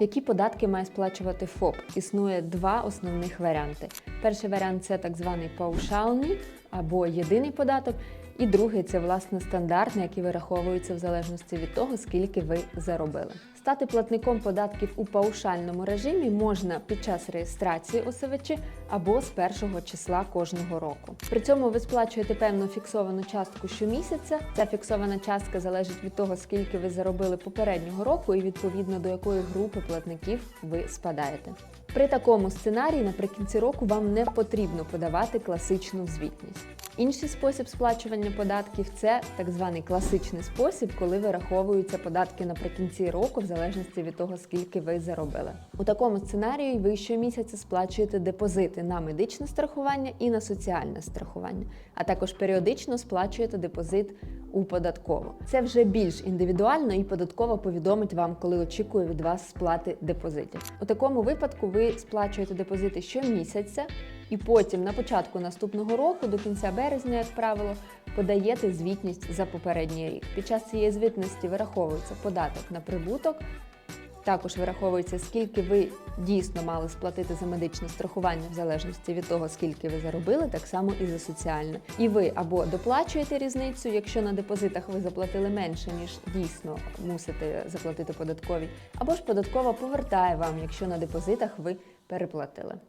Які податки має сплачувати ФОП? Існує два основних варіанти. Перший варіант це так званий паушальний або єдиний податок. І другий це власне стандартний, який вираховується в залежності від того, скільки ви заробили. Стати платником податків у паушальному режимі можна під час реєстрації ОСВЧ або з першого числа кожного року. При цьому ви сплачуєте певну фіксовану частку щомісяця. Ця фіксована частка залежить від того, скільки ви заробили попереднього року, і відповідно до якої групи платників ви спадаєте. При такому сценарії наприкінці року вам не потрібно подавати класичну звітність. Інший спосіб сплачування податків це так званий класичний спосіб, коли вираховуються податки наприкінці року, в залежності від того, скільки ви заробили. У такому сценарії ви щомісяця сплачуєте депозити на медичне страхування і на соціальне страхування, а також періодично сплачуєте депозит у податкову. Це вже більш індивідуально і податково повідомить вам, коли очікує від вас сплати депозитів. У такому випадку ви сплачуєте депозити щомісяця, і потім на початку наступного року, до кінця березня, як правило, подаєте звітність за попередній рік. Під час цієї звітності вираховується податок на прибуток. Також вираховується, скільки ви дійсно мали сплатити за медичне страхування в залежності від того, скільки ви заробили, так само і за соціальне. І ви або доплачуєте різницю, якщо на депозитах ви заплатили менше, ніж дійсно мусите заплатити податкові, або ж податкова повертає вам, якщо на депозитах ви переплатили.